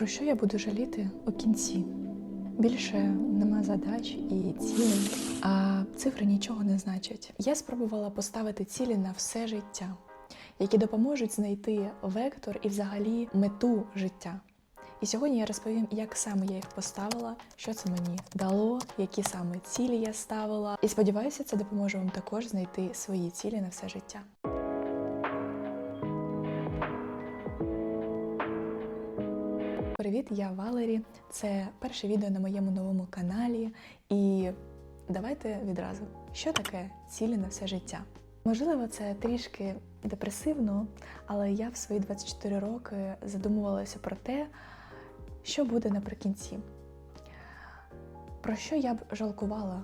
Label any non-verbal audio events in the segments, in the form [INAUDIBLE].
Про що я буду жаліти у кінці? Більше нема задач і цілей, а цифри нічого не значать. Я спробувала поставити цілі на все життя, які допоможуть знайти вектор і взагалі мету життя. І сьогодні я розповім, як саме я їх поставила, що це мені дало, які саме цілі я ставила. І сподіваюся, це допоможе вам також знайти свої цілі на все життя. Привіт, я Валері. Це перше відео на моєму новому каналі. І давайте відразу, що таке цілі на все життя. Можливо, це трішки депресивно, але я в свої 24 роки задумувалася про те, що буде наприкінці. Про що я б жалкувала,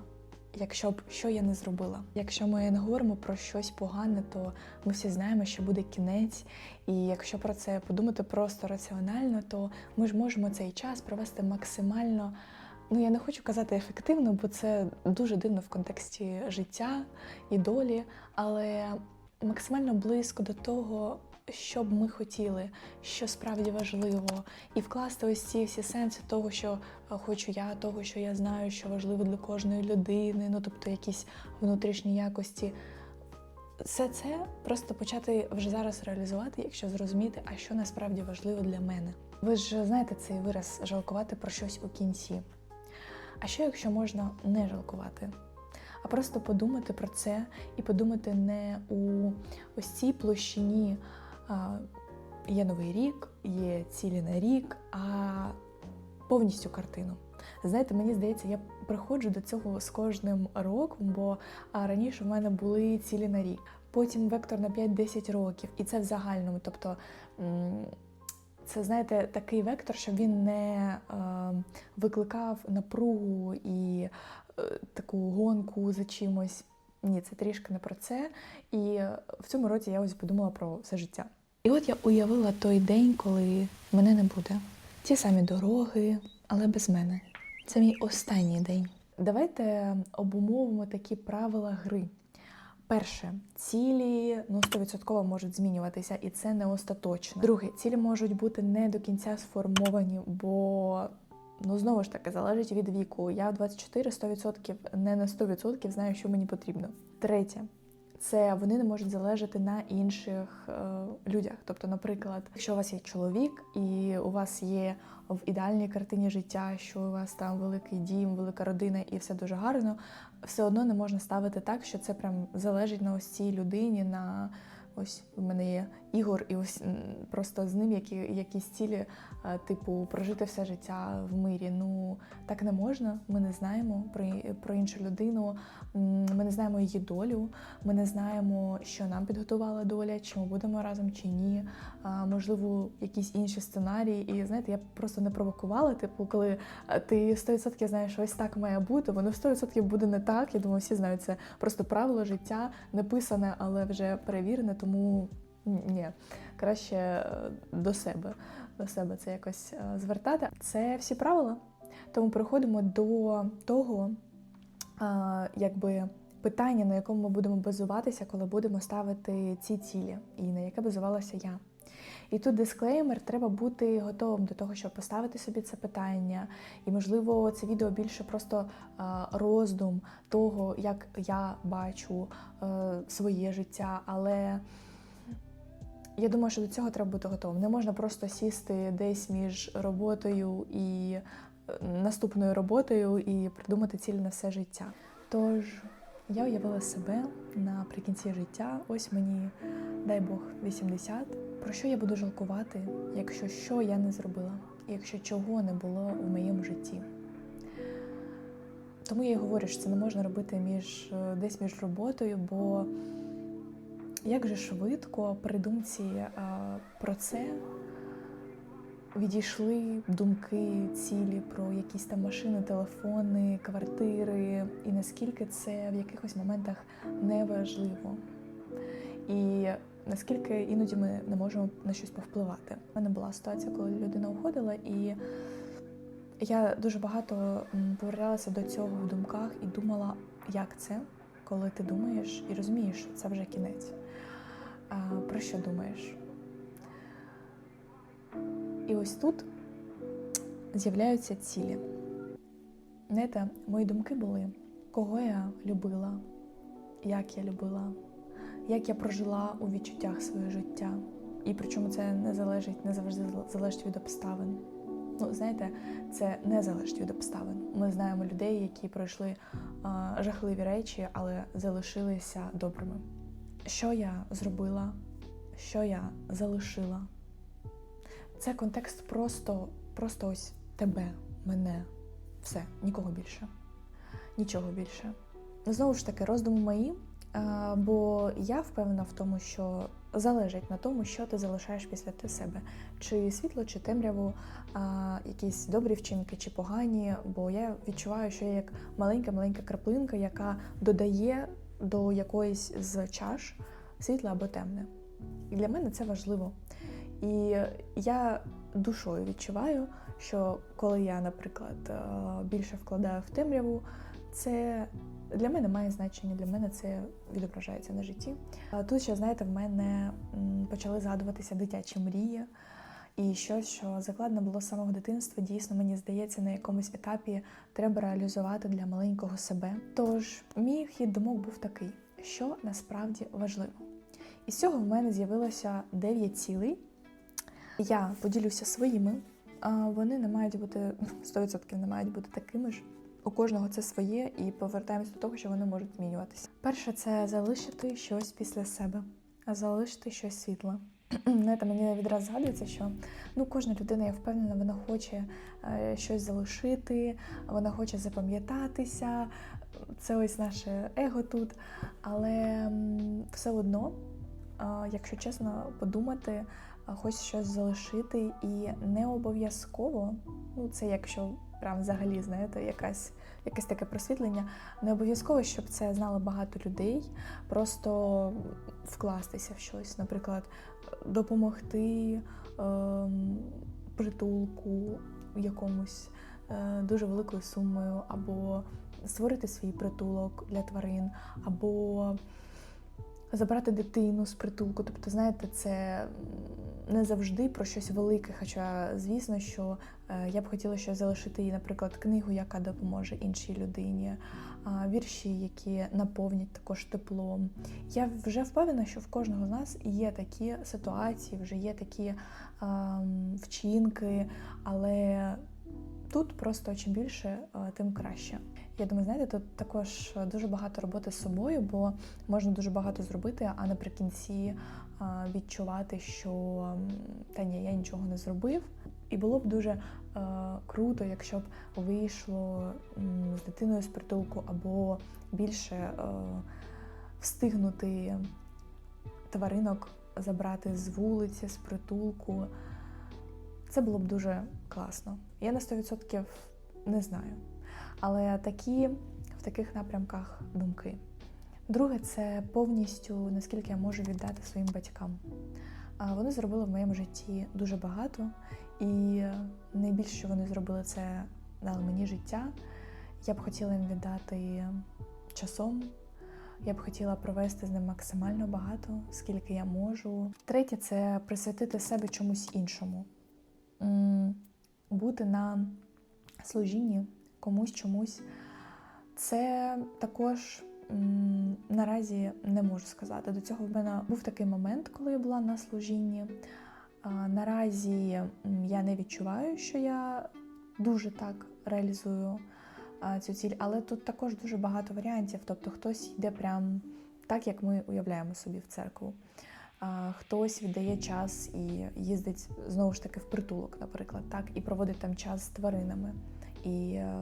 якщо б що я не зробила? Якщо ми не говоримо про щось погане, то ми всі знаємо, що буде кінець. І якщо про це подумати просто раціонально, то ми ж можемо цей час провести максимально. Ну, я не хочу казати ефективно, бо це дуже дивно в контексті життя і долі, але максимально близько до того, що б ми хотіли, що справді важливо, і вкласти ось ці всі сенси того, що е, хочу я, того, що я знаю, що важливо для кожної людини, ну тобто якісь внутрішні якості. Все це просто почати вже зараз реалізувати, якщо зрозуміти, а що насправді важливо для мене. Ви ж знаєте цей вираз жалкувати про щось у кінці. А що, якщо можна не жалкувати? А просто подумати про це і подумати не у ось цій площині є новий рік, є цілі на рік, а повністю картину. Знаєте, мені здається, я приходжу до цього з кожним роком, бо раніше в мене були цілі на рік, потім вектор на 5-10 років, і це в загальному. Тобто це, знаєте, такий вектор, щоб він не викликав напругу і е, таку гонку за чимось. Ні, це трішки не про це. І в цьому році я ось подумала про все життя. І от я уявила той день, коли мене не буде. Ті самі дороги, але без мене. Це мій останній день. Давайте обумовимо такі правила гри. Перше, цілі ну 100% можуть змінюватися, і це не остаточно. Друге, цілі можуть бути не до кінця сформовані, бо ну знову ж таки залежить від віку. Я в 24 100%, не на 100% знаю, що мені потрібно. Третє. Це вони не можуть залежати на інших е, людях. Тобто, наприклад, якщо у вас є чоловік, і у вас є в ідеальній картині життя, що у вас там великий дім, велика родина і все дуже гарно, все одно не можна ставити так, що це прям залежить на ось цій людині. на Ось в мене є ігор, і ось просто з ним які, якісь цілі, е, типу, прожити все життя в мирі. Ну так не можна. Ми не знаємо про, про іншу людину, ми не знаємо її долю, ми не знаємо, що нам підготувала доля, чи ми будемо разом, чи ні. Можливо, якісь інші сценарії. І знаєте, я просто не провокувала. Типу, коли е, ти 100% знаєш, що ось так має бути, воно 100% буде не так. Я думаю, всі знають це просто правило життя, написане, але вже перевірене. Тому ні, краще е, до себе, до себе це якось е, звертати. Це всі правила. Тому переходимо до того, а, якби питання, на якому ми будемо базуватися, коли будемо ставити ці цілі, і на яке базувалася я. І тут дисклеймер, треба бути готовим до того, щоб поставити собі це питання. І, можливо, це відео більше просто роздум того, як я бачу е, своє життя. Але я думаю, що до цього треба бути готовим. Не можна просто сісти десь між роботою і е, наступною роботою і придумати ціль на все життя. Тож я уявила себе наприкінці життя. Ось мені, дай Бог, 80. Про що я буду жалкувати, якщо що я не зробила, якщо чого не було в моєму житті. Тому я й говорю, що це не можна робити між е, десь між роботою, бо як же швидко при думці е, про це відійшли думки, цілі про якісь там машини, телефони, квартири, і наскільки це в якихось моментах неважливо. І наскільки іноді ми не можемо на щось повпливати. У мене була ситуація, коли людина уходила, і я дуже багато поверталася до цього в думках і думала, як це, коли ти думаєш і розумієш, що це вже кінець. А, про що думаєш? І ось тут з'являються цілі. Знаєте, мої думки були, кого я любила, як я любила, як я прожила у відчуттях своє життя. І причому це не залежить, не завжди залежить від обставин. Ну, знаєте, це не залежить від обставин. Ми знаємо людей, які пройшли а, жахливі речі, але залишилися добрими. Що я зробила, що я залишила? Це контекст просто, просто ось тебе, мене, все, нікого більше, нічого більше. Знову ж таки, роздуми мої, бо я впевнена в тому, що залежить на тому, що ти залишаєш після себе, чи світло, чи темряву, якісь добрі вчинки, чи погані. Бо я відчуваю, що я як маленька-маленька краплинка, яка додає до якоїсь з чаш світле або темне. І для мене це важливо. І я душою відчуваю, що коли я, наприклад, е, більше вкладаю в темряву, це для мене має значення, для мене це відображається на житті. Тут ще, знаєте, в мене почали згадуватися дитячі мрії. І щось, що закладено було з самого дитинства, дійсно, мені здається, на якомусь етапі треба реалізувати для маленького себе. Тож, мій хід думок був такий, що насправді важливо. І з цього в мене з'явилося 9 цілей. Я поділюся своїми, а вони не мають бути [LAUGHS] 100% не мають бути такими ж. У кожного це своє, і повертаємось до того, що вони можуть змінюватися. Перше, це залишити щось після себе, залишити щось світле. Знаєте, мені відразу згадується, що ну кожна людина, я впевнена, вона хоче е, щось залишити, вона хоче запам'ятатися. Це ось наше его тут. Але все одно, е, якщо чесно подумати, а хочеш щось залишити, і не обов'язково, ну це якщо прям взагалі знаєте, якась якесь таке просвітлення, не обов'язково, щоб це знало багато людей, просто вкластися в щось, наприклад, допомогти ем, притулку якомусь е, дуже великою сумою, або створити свій притулок для тварин, або забрати дитину з притулку. Тобто, знаєте, це не завжди про щось велике. Хоча, звісно, що е, я б хотіла щось залишити їй, наприклад, книгу, яка допоможе іншій людині, вірші, які наповнять також теплом. Я вже впевнена, що в кожного з нас є такі ситуації, вже є такі а, вчинки, але тут просто чим більше, тим краще. Я думаю, знаєте, тут також дуже багато роботи з собою, бо можна дуже багато зробити, а наприкінці відчувати, що та ні, я нічого не зробив. І було б дуже е, круто, якщо б вийшло з дитиною з притулку або більше е, встигнути тваринок забрати з вулиці, з притулку. Це було б дуже класно. Я на 100% не знаю. Але такі в таких напрямках думки. Друге, це повністю наскільки я можу віддати своїм батькам. Вони зробили в моєму житті дуже багато, і найбільше, що вони зробили, це дали мені життя. Я б хотіла їм віддати часом. Я б хотіла провести з ним максимально багато, скільки я можу. Третє це присвятити себе чомусь іншому, бути на служінні комусь чомусь. Це також наразі не можу сказати. До цього в мене був такий момент, коли я була на служінні. Наразі я не відчуваю, що я дуже так реалізую цю ціль, але тут також дуже багато варіантів. Тобто хтось йде прям так, як ми уявляємо собі в церкву. Хтось віддає час і їздить знову ж таки в притулок, наприклад, так, і проводить там час з тваринами. І е,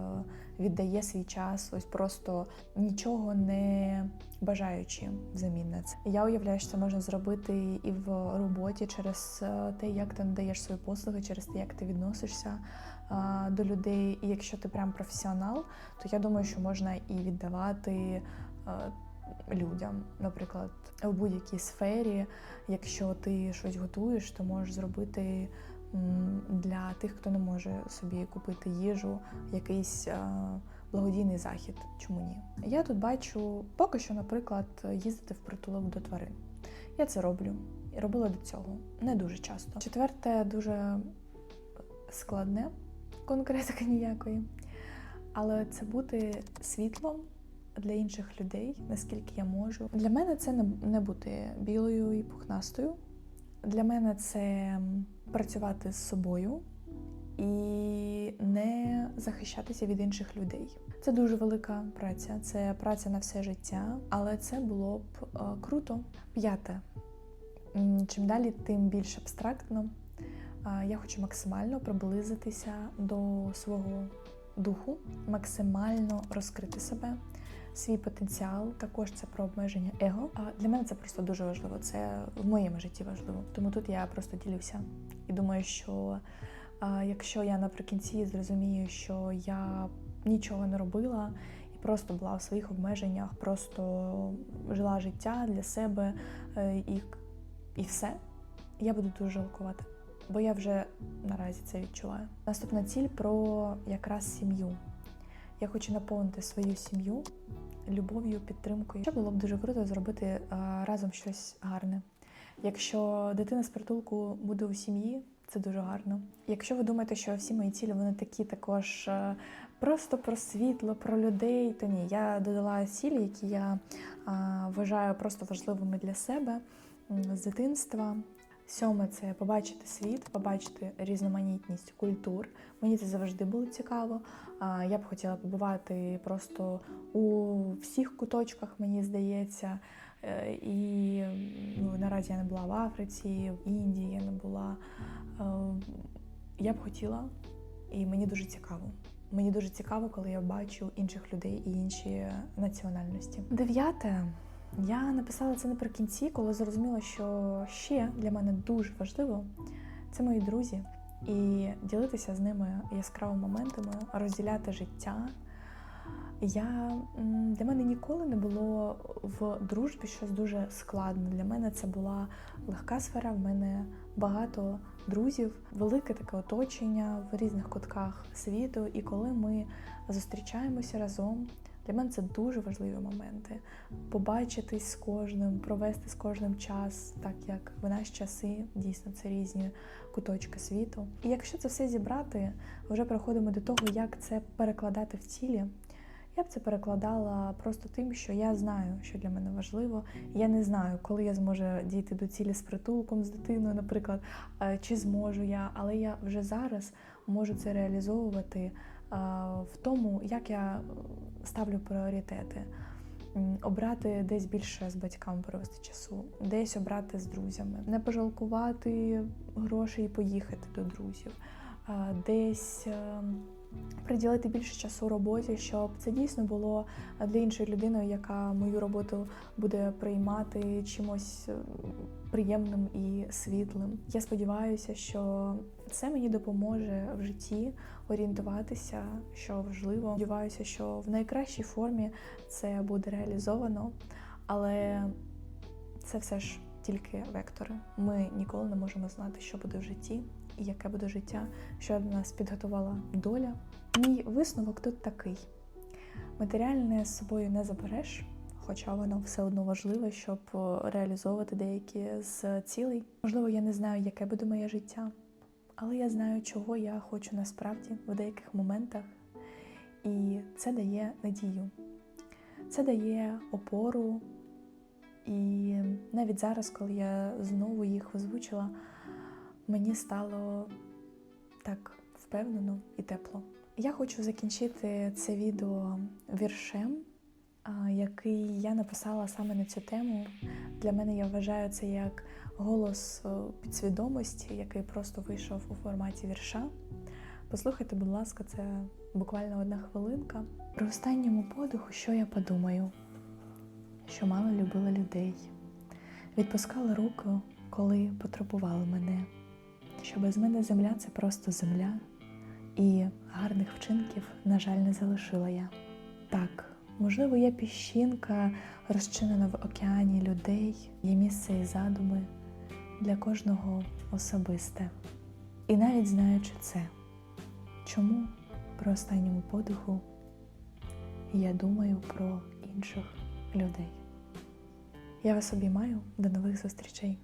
віддає свій час, ось просто нічого не бажаючи взамін на це. Я уявляю, що це можна зробити і в роботі через е, те, як ти надаєш свої послуги, через те, як ти відносишся е, до людей. І якщо ти прям професіонал, то я думаю, що можна і віддавати. Людям, наприклад, у будь-якій сфері, якщо ти щось готуєш, то можеш зробити для тих, хто не може собі купити їжу, якийсь е, благодійний захід. Чому ні? Я тут бачу поки що, наприклад, їздити в притулок до тварин. Я це роблю і робила до цього не дуже часто. Четверте, дуже складне конкретики [LAUGHS] ніякої. Але це бути світлом для інших людей, наскільки я можу. Для мене це не, не бути білою і пухнастою. Для мене це працювати з собою і не захищатися від інших людей. Це дуже велика праця, це праця на все життя, але це було б е, круто. П'яте. Чим далі, тим більш абстрактно. Я хочу максимально приблизитися до свого духу, максимально розкрити себе, свій потенціал. Також це про обмеження его. А для мене це просто дуже важливо. Це в моєму житті важливо. Тому тут я просто ділюся і думаю, що а, якщо я наприкінці зрозумію, що я нічого не робила просто була в своїх обмеженнях, просто жила життя для себе е, і, і все, я буду дуже жалкувати. Бо я вже наразі це відчуваю. Наступна ціль про якраз сім'ю. Я хочу наповнити свою сім'ю любов'ю, підтримкою. Ще було б дуже круто зробити е, разом щось гарне. Якщо дитина з притулку буде у сім'ї, це дуже гарно. Якщо ви думаєте, що всі мої цілі вони такі також е, просто про світло, про людей, то ні, я додала цілі, які я е, вважаю просто важливими для себе з дитинства. Сьоме це побачити світ, побачити різноманітність культур. Мені це завжди було цікаво. Я б хотіла побувати просто у всіх куточках, мені здається. Е, І ну, наразі я не була в Африці, в Індії я не була. Е, Я б хотіла, і мені дуже цікаво. Мені дуже цікаво, коли я бачу інших людей і інші національності. Дев'яте. Я написала це наприкінці, коли зрозуміла, що ще для мене дуже важливо це мої друзі, і ділитися з ними яскравими моментами, розділяти життя. Я для мене ніколи не було в дружбі щось дуже складне. Для мене це була легка сфера. В мене багато друзів, велике таке оточення в різних кутках світу. І коли ми зустрічаємося разом, для мене це дуже важливі моменти. Побачитись з кожним, провести з кожним час, так як в наші часи дійсно це різні куточки світу. І якщо це все зібрати, вже переходимо до того, як це перекладати в цілі. Я б це перекладала просто тим, що я знаю, що для мене важливо. Я не знаю, коли я зможу дійти до цілі з притулком з дитиною, наприклад, е, чи зможу я, але я вже зараз можу це реалізовувати в тому, як я ставлю пріоритети. Обрати десь більше з батьками провести часу, десь обрати з друзями, не пожалкувати грошей і поїхати до друзів, десь е, приділити більше часу роботі, щоб це дійсно було для іншої людини, яка мою роботу буде приймати чимось е, приємним і світлим. Я сподіваюся, що це мені допоможе в житті орієнтуватися, що важливо. Сподіваюся, що в найкращій формі це буде реалізовано, але це все ж тільки вектори. Ми ніколи не можемо знати, що буде в житті і яке буде життя, що нас підготувала доля. Мій висновок тут такий: матеріальне з собою не забереш, хоча воно все одно важливе, щоб е, реалізовувати деякі з цілей. Можливо, я не знаю, яке буде моє життя, але я знаю, чого я хочу насправді в деяких моментах, і це дає надію. Це дає опору. І навіть зараз, коли я знову їх озвучила, мені стало так впевнено і тепло. Я хочу закінчити це відео віршем, який я написала саме на цю тему. Для мене я вважаю це як голос е, підсвідомості, який просто вийшов у форматі вірша. Послухайте, будь ласка, це буквально одна хвилинка. При останньому подиху, що я подумаю, що мало любила людей, відпускала руку, коли потребували мене, що без мене земля це просто земля, і гарних вчинків, на жаль, не залишила я. Так, можливо, я піщинка, розчинена в океані людей, є місце і задуми для кожного особисте. І навіть знаючи це, чому при останньому подиху я думаю про інших людей. Я вас обіймаю, до нових зустрічей.